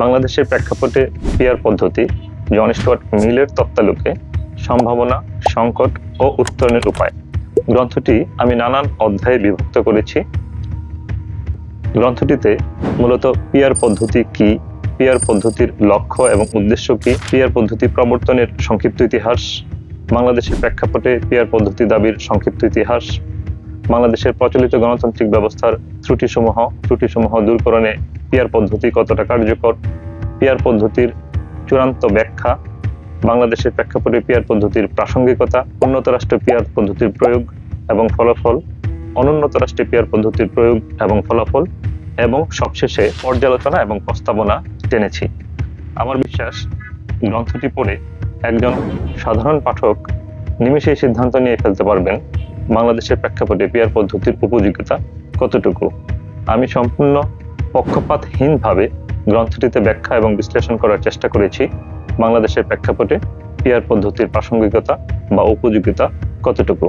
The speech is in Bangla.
বাংলাদেশের প্রেক্ষাপটে পিয়ার পদ্ধতি জন স্টুয়ার্ট মিলের তত্ত্বালোকে, সম্ভাবনা, সংকট ও উত্তরণের উপায়। গ্রন্থটি আমি নানান অধ্যায়ে বিভক্ত করেছি। গ্রন্থটিতে মূলত পিয়ার পদ্ধতি কি, পিয়ার পদ্ধতির লক্ষ্য এবং উদ্দেশ্য কি, পিয়ার পদ্ধতি প্রবর্তনের সংক্ষিপ্ত ইতিহাস, বাংলাদেশের প্রেক্ষাপটে পিয়ার পদ্ধতি দাবির সংক্ষিপ্ত ইতিহাস, বাংলাদেশের প্রচলিত গণতান্ত্রিক ব্যবস্থার ত্রুটিসমূহ ত্রুটিসমূহ দূরকরণে পিয়ার পদ্ধতি কতটা কার্যকর? পিয়ার পদ্ধতির চূড়ান্ত ব্যাখ্যা, বাংলাদেশের প্রেক্ষাপটে পিয়ার পদ্ধতির প্রাসঙ্গিকতা, উন্নত রাষ্ট্রে পিয়ার পদ্ধতির প্রয়োগ এবং ফলাফল, অনুন্নত রাষ্ট্রে পিয়ার পদ্ধতির প্রয়োগ এবং ফলাফল, এবং সবশেষে পর্যালোচনা এবং প্রস্তাবনা টেনেছি আমার বিশ্বাস, গ্রন্থটি পড়ে একজন সাধারণ পাঠক নিমেষেই সিদ্ধান্ত নিয়ে ফেলতে পারবেন বাংলাদেশের প্রেক্ষাপটে পিয়ার পদ্ধতির উপযোগিতা কতটুকু। আমি সম্পূর্ণ পক্ষপাতহীনভাবে গ্রন্থটিতে ব্যাখ্যা এবং বিশ্লেষণ করার চেষ্টা করেছি। বাংলাদেশের প্রেক্ষাপটে পিয়ার পদ্ধতির প্রাসঙ্গিকতা বা উপযোগিতা কতটুকু?